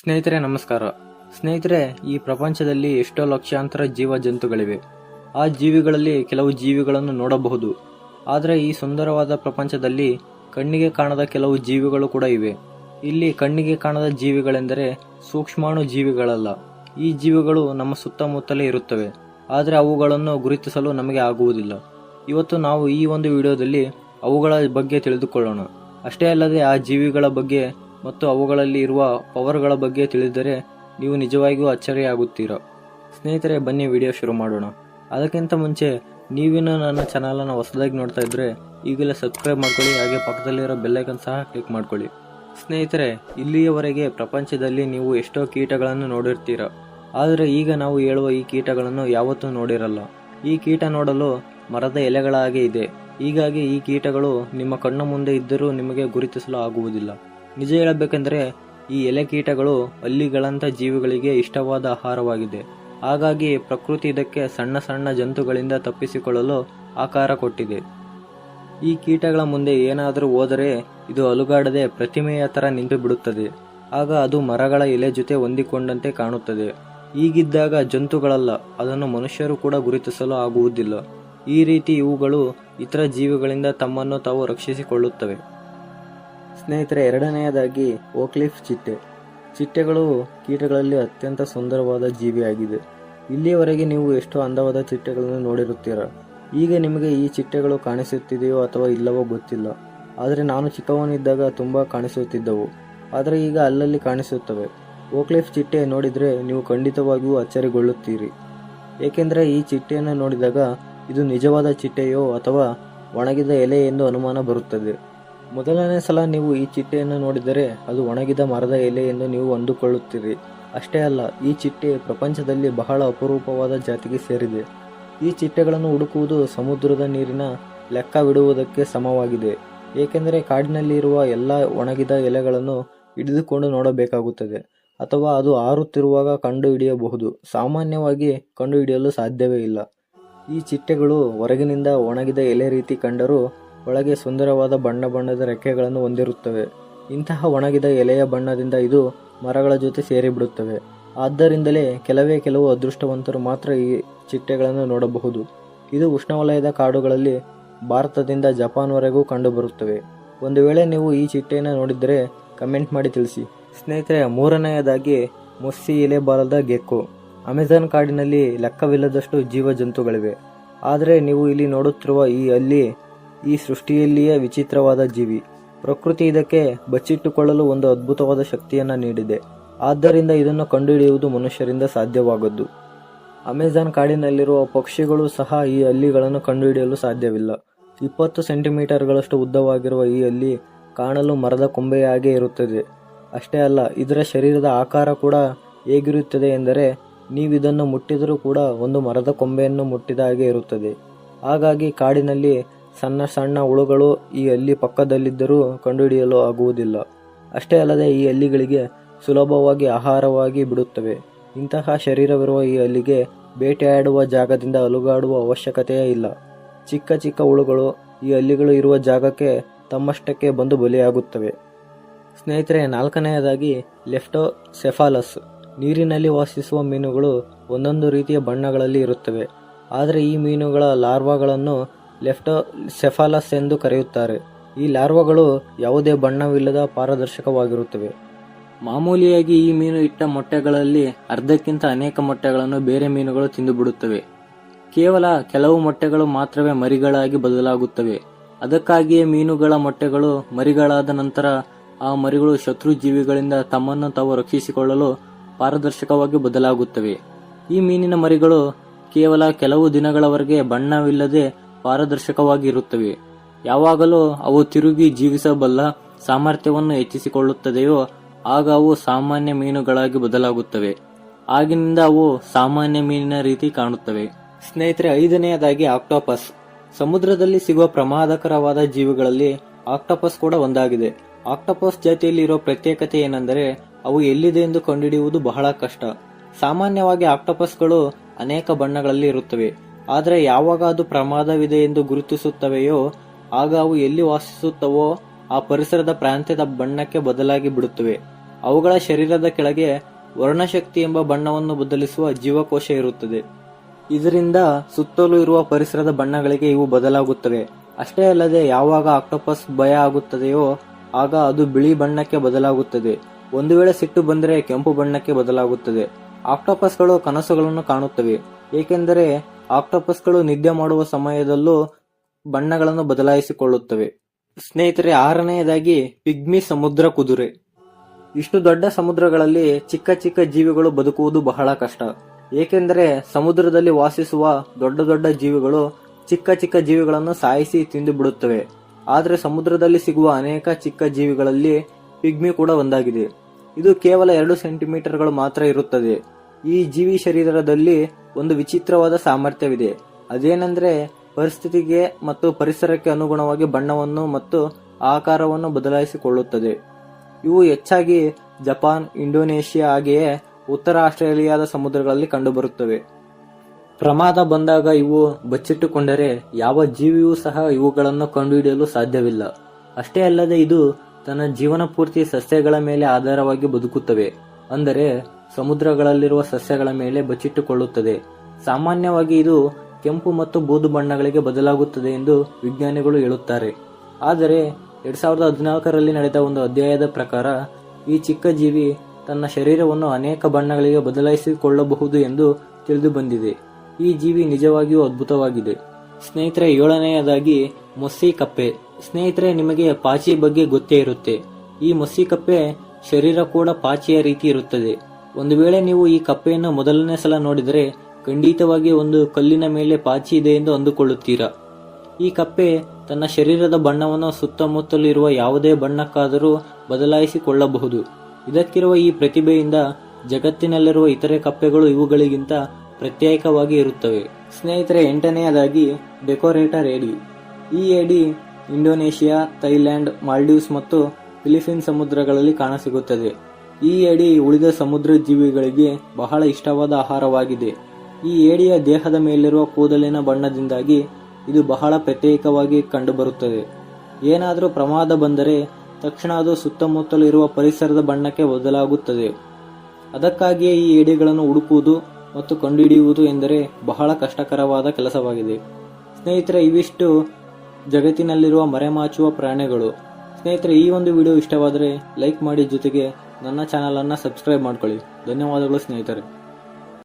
ಸ್ನೇಹಿತರೆ, ನಮಸ್ಕಾರ. ಸ್ನೇಹಿತರೆ, ಈ ಪ್ರಪಂಚದಲ್ಲಿ ಎಷ್ಟೋ ಲಕ್ಷಾಂತರ ಜೀವ ಜಂತುಗಳಿವೆ ಆ ಜೀವಿಗಳಲ್ಲಿ ಕೆಲವು ಜೀವಿಗಳನ್ನು ನೋಡಬಹುದು. ಆದರೆ ಈ ಸುಂದರವಾದ ಪ್ರಪಂಚದಲ್ಲಿ ಕಣ್ಣಿಗೆ ಕಾಣದ ಕೆಲವು ಜೀವಿಗಳು ಕೂಡ ಇವೆ. ಇಲ್ಲಿ ಕಣ್ಣಿಗೆ ಕಾಣದ ಜೀವಿಗಳೆಂದರೆ ಸೂಕ್ಷ್ಮಾಣು ಜೀವಿಗಳಲ್ಲ. ಈ ಜೀವಿಗಳು ನಮ್ಮ ಸುತ್ತಮುತ್ತಲೇ ಇರುತ್ತವೆ. ಆದರೆ ಅವುಗಳನ್ನು ಗುರುತಿಸಲು ನಮಗೆ ಆಗುವುದಿಲ್ಲ. ಇವತ್ತು ನಾವು ಈ ಒಂದು ವಿಡಿಯೋದಲ್ಲಿ ಅವುಗಳ ಬಗ್ಗೆ ತಿಳಿದುಕೊಳ್ಳೋಣ. ಅಷ್ಟೇ ಅಲ್ಲದೆ ಆ ಜೀವಿಗಳ ಬಗ್ಗೆ ಮತ್ತು ಅವುಗಳಲ್ಲಿ ಇರುವ ಪವರ್ಗಳ ಬಗ್ಗೆ ತಿಳಿದರೆ ನೀವು ನಿಜವಾಗಿಯೂ ಅಚ್ಚರಿಯಾಗುತ್ತೀರಾ? ಸ್ನೇಹಿತರೆ, ಬನ್ನಿ ವಿಡಿಯೋ ಶುರು ಮಾಡೋಣ. ಅದಕ್ಕಿಂತ ಮುಂಚೆ ನೀವಿನ ನನ್ನ ಚಾನಲನ್ನು ಹೊಸದಾಗಿ ನೋಡ್ತಾ ಇದ್ರೆ, ಈಗಲೇ ಸಬ್ಸ್ಕ್ರೈಬ್ ಮಾಡ್ಕೊಳ್ಳಿ, ಹಾಗೆ ಪಕ್ಕದಲ್ಲಿರೋ ಬೆಲ್ಲೈಕನ್ ಸಹ ಕ್ಲಿಕ್ ಮಾಡ್ಕೊಳ್ಳಿ. ಸ್ನೇಹಿತರೆ, ಇಲ್ಲಿಯವರೆಗೆ ಪ್ರಪಂಚದಲ್ಲಿ ನೀವು ಎಷ್ಟೋ ಕೀಟಗಳನ್ನು ನೋಡಿರ್ತೀರ. ಆದರೆ ಈಗ ನಾವು ಹೇಳುವ ಈ ಕೀಟಗಳನ್ನು ಯಾವತ್ತೂ ನೋಡಿರಲ್ಲ. ಈ ಕೀಟ ನೋಡಲು ಮರದ ಎಲೆಗಳ ಹಾಗೆ ಇದೆ. ಹೀಗಾಗಿ ಈ ಕೀಟಗಳು ನಿಮ್ಮ ಕಣ್ಣ ಮುಂದೆ ಇದ್ದರೂ ನಿಮಗೆ ಗುರುತಿಸಲು ಆಗುವುದಿಲ್ಲ. ನಿಜ ಹೇಳಬೇಕೆಂದರೆ ಈ ಎಲೆ ಕೀಟಗಳು ಹಲ್ಲಿಗಳಂಥ ಜೀವಿಗಳಿಗೆ ಇಷ್ಟವಾದ ಆಹಾರವಾಗಿದೆ. ಹಾಗಾಗಿ ಪ್ರಕೃತಿ ಇದಕ್ಕೆ ಸಣ್ಣ ಸಣ್ಣ ಜಂತುಗಳಿಂದ ತಪ್ಪಿಸಿಕೊಳ್ಳಲು ಆಕಾರ ಕೊಟ್ಟಿದೆ. ಈ ಕೀಟಗಳ ಮುಂದೆ ಏನಾದರೂ ಹೋದರೆ ಇದು ಅಲುಗಾಡದೆ ಪ್ರತಿಮೆಯ ಥರ ನಿಂತು ಬಿಡುತ್ತದೆ ಆಗ ಅದು ಮರಗಳ ಎಲೆ ಜೊತೆ ಹೊಂದಿಕೊಂಡಂತೆ ಕಾಣುತ್ತದೆ. ಈಗಿದ್ದಾಗ ಜಂತುಗಳಲ್ಲ, ಅದನ್ನು ಮನುಷ್ಯರು ಕೂಡ ಗುರುತಿಸಲು ಆಗುವುದಿಲ್ಲ. ಈ ರೀತಿ ಇವುಗಳು ಇತರ ಜೀವಿಗಳಿಂದ ತಮ್ಮನ್ನು ತಾವು ರಕ್ಷಿಸಿಕೊಳ್ಳುತ್ತವೆ. ಸ್ನೇಹಿತರೆ, ಎರಡನೆಯದಾಗಿ ಓಕ್ಲಿಫ್ ಚಿಟ್ಟೆ. ಚಿಟ್ಟೆಗಳು ಕೀಟಗಳಲ್ಲಿ ಅತ್ಯಂತ ಸುಂದರವಾದ ಜೀವಿಯಾಗಿದೆ ಇಲ್ಲಿಯವರೆಗೆ ನೀವು ಎಷ್ಟು ಅಂದವಾದ ಚಿಟ್ಟೆಗಳನ್ನು ನೋಡಿರುತ್ತೀರ? ಈಗ ನಿಮಗೆ ಈ ಚಿಟ್ಟೆಗಳು ಕಾಣಿಸುತ್ತಿದೆಯೋ ಅಥವಾ ಇಲ್ಲವೋ ಗೊತ್ತಿಲ್ಲ. ಆದರೆ ನಾನು ಚಿಕ್ಕವನಿದ್ದಾಗ ತುಂಬ ಕಾಣಿಸುತ್ತಿದ್ದವು. ಆದರೆ ಈಗ ಅಲ್ಲಲ್ಲಿ ಕಾಣಿಸುತ್ತವೆ. ಓಕ್ಲಿಫ್ ಚಿಟ್ಟೆ ನೋಡಿದರೆ ನೀವು ಖಂಡಿತವಾಗಿಯೂ ಅಚ್ಚರಿಗೊಳ್ಳುತ್ತೀರಿ. ಏಕೆಂದರೆ ಈ ಚಿಟ್ಟೆಯನ್ನು ನೋಡಿದಾಗ ಇದು ನಿಜವಾದ ಚಿಟ್ಟೆಯೋ ಅಥವಾ ಒಣಗಿದ ಎಲೆ ಎಂದು ಅನುಮಾನ ಬರುತ್ತದೆ. ಮೊದಲನೇ ಸಲ ನೀವು ಈ ಚಿಟ್ಟೆಯನ್ನು ನೋಡಿದರೆ ಅದು ಒಣಗಿದ ಮರದ ಎಲೆ ಎಂದು ನೀವು ಅಂದುಕೊಳ್ಳುತ್ತೀರಿ. ಅಷ್ಟೇ ಅಲ್ಲ, ಈ ಚಿಟ್ಟೆ ಪ್ರಪಂಚದಲ್ಲಿ ಬಹಳ ಅಪರೂಪವಾದ ಜಾತಿಗೆ ಸೇರಿದೆ. ಈ ಚಿಟ್ಟೆಗಳನ್ನು ಹುಡುಕುವುದು ಸಮುದ್ರದ ನೀರಿನ ಲೆಕ್ಕವಿಡುವುದಕ್ಕೆ ಸಮವಾಗಿದೆ. ಏಕೆಂದರೆ ಕಾಡಿನಲ್ಲಿರುವ ಎಲ್ಲ ಒಣಗಿದ ಎಲೆಗಳನ್ನು ಹಿಡಿದುಕೊಂಡು ನೋಡಬೇಕಾಗುತ್ತದೆ, ಅಥವಾ ಅದು ಆರುತ್ತಿರುವಾಗ ಕಂಡುಹಿಡಿಯಬಹುದು. ಸಾಮಾನ್ಯವಾಗಿ ಕಂಡುಹಿಡಿಯಲು ಸಾಧ್ಯವೇ ಇಲ್ಲ. ಈ ಚಿಟ್ಟೆಗಳು ಹೊರಗಿನಿಂದ ಒಣಗಿದ ಎಲೆ ರೀತಿ ಕಂಡರೂ ಒಳಗೆ ಸುಂದರವಾದ ಬಣ್ಣ ಬಣ್ಣದ ರೆಕ್ಕೆಗಳನ್ನು ಹೊಂದಿರುತ್ತವೆ. ಇಂತಹ ಒಣಗಿದ ಎಲೆಯ ಬಣ್ಣದಿಂದ ಇದು ಮರಗಳ ಜೊತೆ ಸೇರಿಬಿಡುತ್ತವೆ. ಆದ್ದರಿಂದಲೇ ಕೆಲವೇ ಕೆಲವು ಅದೃಷ್ಟವಂತರು ಮಾತ್ರ ಈ ಚಿಟ್ಟೆಗಳನ್ನು ನೋಡಬಹುದು. ಇದು ಉಷ್ಣವಲಯದ ಕಾಡುಗಳಲ್ಲಿ ಭಾರತದಿಂದ ಜಪಾನ್ವರೆಗೂ ಕಂಡುಬರುತ್ತವೆ. ಒಂದು ವೇಳೆ ನೀವು ಈ ಚಿಟ್ಟೆಯನ್ನು ನೋಡಿದರೆ ಕಮೆಂಟ್ ಮಾಡಿ ತಿಳಿಸಿ. ಸ್ನೇಹಿತರೆ, ಮೂರನೆಯದಾಗಿ ಮುಸ್ಸಿ ಎಲೆ ಬಾಲದ ಗೆಕ್ಕು. ಅಮೆಜಾನ್ ಕಾಡಿನಲ್ಲಿ ಲೆಕ್ಕವಿಲ್ಲದಷ್ಟು ಜೀವ ಜಂತುಗಳಿವೆ ಆದರೆ ನೀವು ಇಲ್ಲಿ ನೋಡುತ್ತಿರುವ ಈ ಅಲ್ಲಿ ಈ ಸೃಷ್ಟಿಯಲ್ಲಿಯೇ ವಿಚಿತ್ರವಾದ ಜೀವಿ. ಪ್ರಕೃತಿ ಇದಕ್ಕೆ ಬಚ್ಚಿಟ್ಟುಕೊಳ್ಳಲು ಒಂದು ಅದ್ಭುತವಾದ ಶಕ್ತಿಯನ್ನು ನೀಡಿದೆ. ಆದ್ದರಿಂದ ಇದನ್ನು ಕಂಡುಹಿಡಿಯುವುದು ಮನುಷ್ಯರಿಂದ ಸಾಧ್ಯವಾಗದ್ದು. ಅಮೆಜಾನ್ ಕಾಡಿನಲ್ಲಿರುವ ಪಕ್ಷಿಗಳು ಸಹ ಈ ಹಲ್ಲಿಗಳನ್ನು ಕಂಡುಹಿಡಿಯಲು ಸಾಧ್ಯವಿಲ್ಲ. ಇಪ್ಪತ್ತು ಸೆಂಟಿಮೀಟರ್ಗಳಷ್ಟು ಉದ್ದವಾಗಿರುವ ಈ ಹಲ್ಲಿ ಕಾಣಲು ಮರದ ಕೊಂಬೆಯ ಹಾಗೆ ಇರುತ್ತದೆ. ಅಷ್ಟೇ ಅಲ್ಲ, ಇದರ ಶರೀರದ ಆಕಾರ ಕೂಡ ಹೇಗಿರುತ್ತದೆ ಎಂದರೆ, ನೀವಿದನ್ನು ಮುಟ್ಟಿದರೂ ಕೂಡ ಒಂದು ಮರದ ಕೊಂಬೆಯನ್ನು ಮುಟ್ಟಿದ ಹಾಗೆ ಇರುತ್ತದೆ. ಹಾಗಾಗಿ ಕಾಡಿನಲ್ಲಿ ಸಣ್ಣ ಸಣ್ಣ ಹುಳುಗಳು ಈ ಹಲ್ಲಿ ಪಕ್ಕದಲ್ಲಿದ್ದರೂ ಕಂಡುಹಿಡಿಯಲು ಆಗುವುದಿಲ್ಲ. ಅಷ್ಟೇ ಅಲ್ಲದೆ ಈ ಹಲ್ಲಿಗಳಿಗೆ ಸುಲಭವಾಗಿ ಆಹಾರವಾಗಿ ಬಿಡುತ್ತವೆ. ಇಂತಹ ಶರೀರವಿರುವ ಈ ಹಲ್ಲಿಗೆ ಬೇಟೆಯಾಡುವ ಜಾಗದಿಂದ ಅಲುಗಾಡುವ ಅವಶ್ಯಕತೆಯೇ ಇಲ್ಲ. ಚಿಕ್ಕ ಚಿಕ್ಕ ಹುಳುಗಳು ಈ ಹಲ್ಲಿಗಳು ಇರುವ ಜಾಗಕ್ಕೆ ತಮ್ಮಷ್ಟಕ್ಕೆ ಬಂದು ಬಲಿಯಾಗುತ್ತವೆ. ಸ್ನೇಹಿತರೆ, ನಾಲ್ಕನೆಯದಾಗಿ ಲೆಫ್ಟೋ ಸೆಫಾಲಸ್ ನೀರಿನಲ್ಲಿ ವಾಸಿಸುವ ಮೀನುಗಳು ಒಂದೊಂದು ರೀತಿಯ ಬಣ್ಣಗಳಲ್ಲಿ ಇರುತ್ತವೆ. ಆದರೆ ಈ ಮೀನುಗಳ ಲಾರ್ವಾಗಳನ್ನು ಲೆಫ್ಟೋ ಸೆಫಾಲಸ್ ಎಂದು ಕರೆಯುತ್ತಾರೆ. ಈ ಲಾರ್ವಾಗಳು ಯಾವುದೇ ಬಣ್ಣವಿಲ್ಲದ ಪಾರದರ್ಶಕವಾಗಿರುತ್ತವೆ. ಮಾಮೂಲಿಯಾಗಿ ಈ ಮೀನು ಇಟ್ಟ ಮೊಟ್ಟೆಗಳಲ್ಲಿ ಅರ್ಧಕ್ಕಿಂತ ಅನೇಕ ಮೊಟ್ಟೆಗಳನ್ನು ಬೇರೆ ಮೀನುಗಳು ತಿಂದುಬಿಡುತ್ತವೆ. ಕೇವಲ ಕೆಲವು ಮೊಟ್ಟೆಗಳು ಮಾತ್ರವೇ ಮರಿಗಳಾಗಿ ಬದಲಾಗುತ್ತವೆ. ಅದಕ್ಕಾಗಿಯೇ ಮೀನುಗಳ ಮೊಟ್ಟೆಗಳು ಮರಿಗಳಾದ ನಂತರ ಆ ಮರಿಗಳು ಶತ್ರು ಜೀವಿಗಳಿಂದ ತಮ್ಮನ್ನು ತಾವು ರಕ್ಷಿಸಿಕೊಳ್ಳಲು ಪಾರದರ್ಶಕವಾಗಿ ಬದಲಾಗುತ್ತವೆ. ಈ ಮೀನಿನ ಮರಿಗಳು ಕೇವಲ ಕೆಲವು ದಿನಗಳವರೆಗೆ ಬಣ್ಣವಿಲ್ಲದೆ ಪಾರದರ್ಶಕವಾಗಿ ಇರುತ್ತವೆ. ಯಾವಾಗಲೂ ಅವು ತಿರುಗಿ ಜೀವಿಸಬಲ್ಲ ಸಾಮರ್ಥ್ಯವನ್ನು ಹೆಚ್ಚಿಸಿಕೊಳ್ಳುತ್ತದೆಯೋ, ಆಗ ಅವು ಸಾಮಾನ್ಯ ಮೀನುಗಳಾಗಿ ಬದಲಾಗುತ್ತವೆ. ಆಗಿನಿಂದ ಅವು ಸಾಮಾನ್ಯ ಮೀನಿನ ರೀತಿ ಕಾಣುತ್ತವೆ. ಸ್ನೇಹಿತರೆ, ಐದನೆಯದಾಗಿ ಆಕ್ಟೋಪಸ್. ಸಮುದ್ರದಲ್ಲಿ ಸಿಗುವ ಪ್ರಮಾದಕರವಾದ ಜೀವಿಗಳಲ್ಲಿ ಆಕ್ಟೋಪಸ್ ಕೂಡ ಒಂದಾಗಿದೆ. ಆಕ್ಟೋಪಸ್ ಜಾತಿಯಲ್ಲಿರೋ ಪ್ರತ್ಯೇಕತೆ ಏನೆಂದರೆ, ಅವು ಎಲ್ಲಿದೆ ಎಂದು ಕಂಡುಹಿಡಿಯುವುದು ಬಹಳ ಕಷ್ಟ. ಸಾಮಾನ್ಯವಾಗಿ ಆಕ್ಟೋಪಸ್ಗಳು ಅನೇಕ ಬಣ್ಣಗಳಲ್ಲಿ ಇರುತ್ತವೆ. ಆದರೆ ಯಾವಾಗ ಅದು ಪ್ರಮಾದವಿದೆ ಎಂದು ಗುರುತಿಸುತ್ತವೆಯೋ, ಆಗ ಅವು ಎಲ್ಲಿ ವಾಸಿಸುತ್ತವೋ ಆ ಪರಿಸರದ ಪ್ರಾಂತ್ಯದ ಬಣ್ಣಕ್ಕೆ ಬದಲಾಗಿ ಬಿಡುತ್ತವೆ. ಅವುಗಳ ಶರೀರದ ಕೆಳಗೆ ವರ್ಣಶಕ್ತಿ ಎಂಬ ಬಣ್ಣವನ್ನು ಬದಲಿಸುವ ಜೀವಕೋಶ ಇರುತ್ತದೆ. ಇದರಿಂದ ಸುತ್ತಲೂ ಇರುವ ಪರಿಸರದ ಬಣ್ಣಗಳಿಗೆ ಇವು ಬದಲಾಗುತ್ತವೆ. ಅಷ್ಟೇ ಅಲ್ಲದೆ ಯಾವಾಗ ಆಕ್ಟೋಪಸ್ ಭಯ ಆಗುತ್ತದೆಯೋ, ಆಗ ಅದು ಬಿಳಿ ಬಣ್ಣಕ್ಕೆ ಬದಲಾಗುತ್ತದೆ. ಒಂದು ವೇಳೆ ಸಿಟ್ಟು ಬಂದರೆ ಕೆಂಪು ಬಣ್ಣಕ್ಕೆ ಬದಲಾಗುತ್ತದೆ. ಆಕ್ಟೋಪಸ್ಗಳು ಕನಸುಗಳನ್ನು ಕಾಣುತ್ತವೆ. ಏಕೆಂದರೆ ಆಕ್ಟೋಪಸ್ಗಳು ನಿದ್ದೆ ಮಾಡುವ ಸಮಯದಲ್ಲೂ ಬಣ್ಣಗಳನ್ನು ಬದಲಾಯಿಸಿಕೊಳ್ಳುತ್ತವೆ. ಸ್ನೇಹಿತರೆ, ಆರನೆಯದಾಗಿ ಪಿಗ್ಮಿ ಸಮುದ್ರ ಕುದುರೆ. ಇಷ್ಟು ದೊಡ್ಡ ಸಮುದ್ರಗಳಲ್ಲಿ ಚಿಕ್ಕ ಚಿಕ್ಕ ಜೀವಿಗಳು ಬದುಕುವುದು ಬಹಳ ಕಷ್ಟ. ಏಕೆಂದರೆ ಸಮುದ್ರದಲ್ಲಿ ವಾಸಿಸುವ ದೊಡ್ಡ ದೊಡ್ಡ ಜೀವಿಗಳು ಚಿಕ್ಕ ಚಿಕ್ಕ ಜೀವಿಗಳನ್ನು ಸಾಯಿಸಿ ತಿಂದು ಬಿಡುತ್ತವೆ ಆದರೆ ಸಮುದ್ರದಲ್ಲಿ ಸಿಗುವ ಅನೇಕ ಚಿಕ್ಕ ಜೀವಿಗಳಲ್ಲಿ ಪಿಗ್ಮಿ ಕೂಡ ಒಂದಾಗಿದೆ. ಇದು ಕೇವಲ ಎರಡು ಸೆಂಟಿಮೀಟರ್ಗಳು ಮಾತ್ರ ಇರುತ್ತದೆ. ಈ ಜೀವಿ ಶರೀರದಲ್ಲಿ ಒಂದು ವಿಚಿತ್ರವಾದ ಸಾಮರ್ಥ್ಯವಿದೆ. ಅದೇನೆಂದ್ರೆ ಪರಿಸ್ಥಿತಿಗೆ ಮತ್ತು ಪರಿಸರಕ್ಕೆ ಅನುಗುಣವಾಗಿ ಬಣ್ಣವನ್ನು ಮತ್ತು ಆಕಾರವನ್ನು ಬದಲಾಯಿಸಿಕೊಳ್ಳುತ್ತದೆ. ಇವು ಹೆಚ್ಚಾಗಿ ಜಪಾನ್, ಇಂಡೋನೇಷಿಯಾ ಹಾಗೆಯೇ ಉತ್ತರ ಆಸ್ಟ್ರೇಲಿಯಾದ ಸಮುದ್ರಗಳಲ್ಲಿ ಕಂಡುಬರುತ್ತವೆ. ಪ್ರಮಾದ ಬಂದಾಗ ಇವು ಬಚ್ಚಿಟ್ಟುಕೊಂಡರೆ ಯಾವ ಜೀವಿಯೂ ಸಹ ಇವುಗಳನ್ನು ಕಂಡುಹಿಡಿಯಲು ಸಾಧ್ಯವಿಲ್ಲ. ಅಷ್ಟೇ ಅಲ್ಲದೆ ಇದು ತನ್ನ ಜೀವನ ಪೂರ್ತಿ ಸಸ್ಯಗಳ ಮೇಲೆ ಆಧಾರವಾಗಿ ಬದುಕುತ್ತವೆ. ಅಂದರೆ ಸಮುದ್ರಗಳಲ್ಲಿರುವ ಸಸ್ಯಗಳ ಮೇಲೆ ಬಚ್ಚಿಟ್ಟುಕೊಳ್ಳುತ್ತದೆ. ಸಾಮಾನ್ಯವಾಗಿ ಇದು ಕೆಂಪು ಮತ್ತು ಬೂದು ಬಣ್ಣಗಳಿಗೆ ಬದಲಾಗುತ್ತದೆ ಎಂದು ವಿಜ್ಞಾನಿಗಳು ಹೇಳುತ್ತಾರೆ. ಆದರೆ, ಎರಡ್ ಸಾವಿರದ ಹದಿನಾಲ್ಕರಲ್ಲಿ ನಡೆದ ಒಂದು ಅಧ್ಯಯನದ ಪ್ರಕಾರ, ಈ ಚಿಕ್ಕ ಜೀವಿ ತನ್ನ ಶರೀರವನ್ನು ಅನೇಕ ಬಣ್ಣಗಳಿಗೆ ಬದಲಾಯಿಸಿಕೊಳ್ಳಬಹುದು ಎಂದು ತಿಳಿದು ಬಂದಿದೆ ಈ ಜೀವಿ ನಿಜವಾಗಿಯೂ ಅದ್ಭುತವಾಗಿದೆ. ಸ್ನೇಹಿತರೆ, ಏಳನೆಯದಾಗಿ ಮೊಸ್ಸಿ ಕಪ್ಪೆ ಸ್ನೇಹಿತರೆ, ನಿಮಗೆ ಪಾಚಿ ಬಗ್ಗೆ ಗೊತ್ತೇ ಇರುತ್ತೆ. ಈ ಮೊಸ್ಸಿ ಕಪ್ಪೆ ಶರೀರ ಕೂಡ ಪಾಚಿಯ ರೀತಿ ಇರುತ್ತದೆ. ಒಂದು ವೇಳೆ ನೀವು ಈ ಕಪ್ಪೆಯನ್ನು ಮೊದಲನೇ ಸಲ ನೋಡಿದರೆ ಖಂಡಿತವಾಗಿ ಒಂದು ಕಲ್ಲಿನ ಮೇಲೆ ಪಾಚಿ ಇದೆ ಎಂದು ಅಂದುಕೊಳ್ಳುತ್ತೀರಾ? ಈ ಕಪ್ಪೆ ತನ್ನ ಶರೀರದ ಬಣ್ಣವನ್ನು ಸುತ್ತಮುತ್ತಲು ಇರುವ ಯಾವುದೇ ಬಣ್ಣಕ್ಕಾದರೂ ಬದಲಾಯಿಸಿಕೊಳ್ಳಬಹುದು. ಇದಕ್ಕಿರುವ ಈ ಪ್ರತಿಭೆಯಿಂದ ಜಗತ್ತಿನಲ್ಲಿರುವ ಇತರೆ ಕಪ್ಪೆಗಳು ಇವುಗಳಿಗಿಂತ ಪ್ರತ್ಯೇಕವಾಗಿ ಇರುತ್ತವೆ. ಸ್ನೇಹಿತರೆ, ಎಂಟನೆಯದಾಗಿ ಡೆಕೋರೇಟರ್ ಏಡಿ. ಈ ಏಡಿ ಇಂಡೋನೇಷಿಯಾ, ಥೈಲ್ಯಾಂಡ್, ಮಾಲ್ಡೀವ್ಸ್ ಮತ್ತು ಫಿಲಿಪೀನ್ ಸಮುದ್ರಗಳಲ್ಲಿ ಕಾಣಸಿಗುತ್ತದೆ. ಈ ಏಡಿ ಉಳಿದ ಸಮುದ್ರ ಜೀವಿಗಳಿಗೆ ಬಹಳ ಇಷ್ಟವಾದ ಆಹಾರವಾಗಿದೆ. ಈ ಏಡಿಯ ದೇಹದ ಮೇಲಿರುವ ಕೂದಲಿನ ಬಣ್ಣದಿಂದಾಗಿ ಇದು ಬಹಳ ಪ್ರತ್ಯೇಕವಾಗಿ ಕಂಡುಬರುತ್ತದೆ. ಏನಾದರೂ ಪ್ರಮಾದ ಬಂದರೆ ತಕ್ಷಣ ಅದು ಸುತ್ತಮುತ್ತಲು ಇರುವ ಪರಿಸರದ ಬಣ್ಣಕ್ಕೆ ಬದಲಾಗುತ್ತದೆ. ಅದಕ್ಕಾಗಿಯೇ ಈ ಏಡಿಗಳನ್ನು ಹುಡುಕುವುದು ಮತ್ತು ಕಂಡುಹಿಡಿಯುವುದು ಎಂದರೆ ಬಹಳ ಕಷ್ಟಕರವಾದ ಕೆಲಸವಾಗಿದೆ. ಸ್ನೇಹಿತರೆ, ಇವಿಷ್ಟು ಜಗತ್ತಿನಲ್ಲಿರುವ ಮರೆಮಾಚುವ ಪ್ರಾಣಿಗಳು. ಸ್ನೇಹಿತರೆ ಈ ಒಂದು ವಿಡಿಯೋ ಇಷ್ಟವಾದರೆ ಲೈಕ್ ಮಾಡಿ ಜೊತೆಗೆ ನನ್ನ ಚಾನಲನ್ನು ಸಬ್ಸ್ಕ್ರೈಬ್ ಮಾಡ್ಕೊಳ್ಳಿ. ಧನ್ಯವಾದಗಳು ಸ್ನೇಹಿತರೆ.